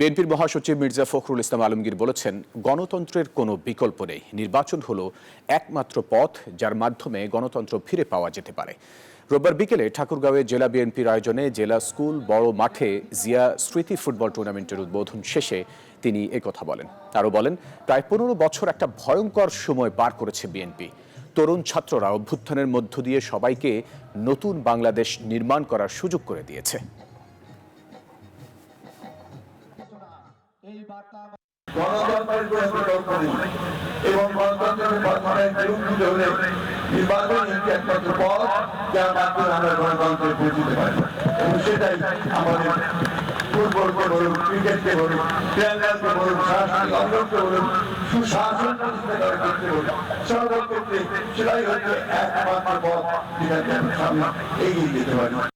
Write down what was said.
বিএনপির মহাসচিব মির্জা ফখরুল ইসলাম আলমগীর বলেছেন, গণতন্ত্রের কোনো বিকল্প নেই। নির্বাচন হলো একমাত্র পথ যার মাধ্যমে গণতন্ত্র ফিরে পাওয়া যেতে পারে। রোববার বিকেলে ঠাকুরগাঁওয়ে জেলা বিএনপির আয়োজনে জেলা স্কুল, বড় মাঠে জিয়া স্মৃতি ফুটবল টুর্নামেন্টের উদ্বোধন শেষে তিনি একথা বলেন। আরও বলেন, প্রায় পনেরো বছর একটা ভয়ঙ্কর সময় পার করেছে বিএনপি। তরুণ ছাত্ররা অভ্যুত্থানের মধ্য দিয়ে সবাইকে নতুন বাংলাদেশ নির্মাণ করার সুযোগ করে দিয়েছে। পারি। এবং সেটাই সুশাসন সেটাই হচ্ছে একমাত্র পথ যেটাকে সামনে এগিয়ে যেতে পারি।